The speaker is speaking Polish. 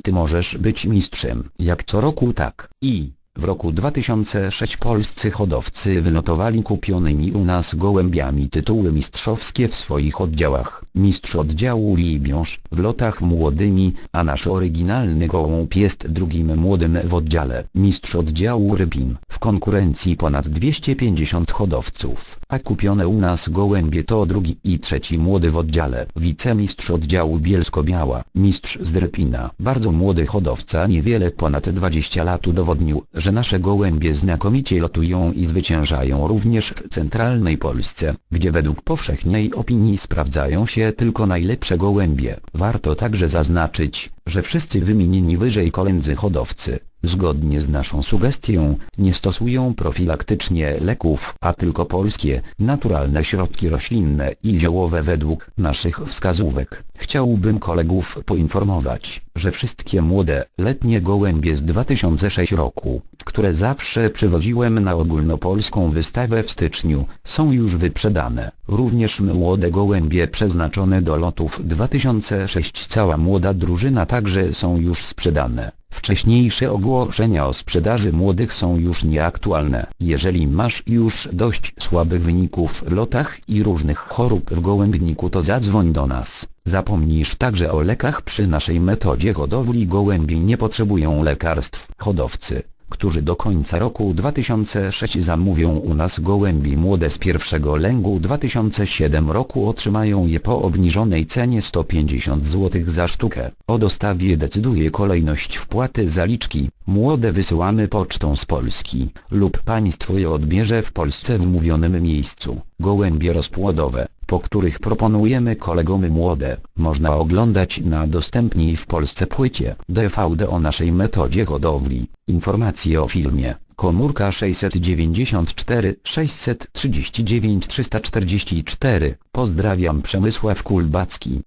ty możesz być mistrzem. Jak co roku tak. I w roku 2006 polscy hodowcy wynotowali kupionymi u nas gołębiami tytuły mistrzowskie w swoich oddziałach. Mistrz oddziału Libiąż w lotach młodymi, a nasz oryginalny gołąb jest drugim młodym w oddziale. Mistrz oddziału Rybin w konkurencji ponad 250 hodowców, a kupione u nas gołębie to drugi i trzeci młody w oddziale. Wicemistrz oddziału Bielsko-Biała, mistrz z Rybina, bardzo młody hodowca niewiele ponad 20 lat udowodnił, że nasze gołębie znakomicie lotują i zwyciężają również w centralnej Polsce, gdzie według powszechnej opinii sprawdzają się tylko najlepsze gołębie. Warto także zaznaczyć, że wszyscy wymienieni wyżej kolędzy hodowcy, zgodnie z naszą sugestią, nie stosują profilaktycznie leków, a tylko polskie, naturalne środki roślinne i ziołowe według naszych wskazówek. Chciałbym kolegów poinformować, że wszystkie młode, letnie gołębie z 2006 roku, które zawsze przywoziłem na ogólnopolską wystawę w styczniu, są już wyprzedane. Również młode gołębie przeznaczone do lotów 2006 cała młoda drużyna także są już sprzedane. Wcześniejsze ogłoszenia o sprzedaży młodych są już nieaktualne. Jeżeli masz już dość słabych wyników w lotach i różnych chorób w gołębniku to zadzwoń do nas. Zapomnisz także o lekach przy naszej metodzie hodowli gołębi nie potrzebują lekarstw. Hodowcy, którzy do końca roku 2006 zamówią u nas gołębi młode z pierwszego lęgu 2007 roku otrzymają je po obniżonej cenie 150 zł za sztukę. O dostawie decyduje kolejność wpłaty zaliczki. Młode wysyłamy pocztą z Polski lub państwo je odbierze w Polsce w mówionym miejscu. Gołębie rozpłodowe, po których proponujemy kolegom młode, można oglądać na dostępnej w Polsce płycie DVD o naszej metodzie hodowli. Informacje o filmie. Komórka 694 639 344. Pozdrawiam Przemysław Kulbacki.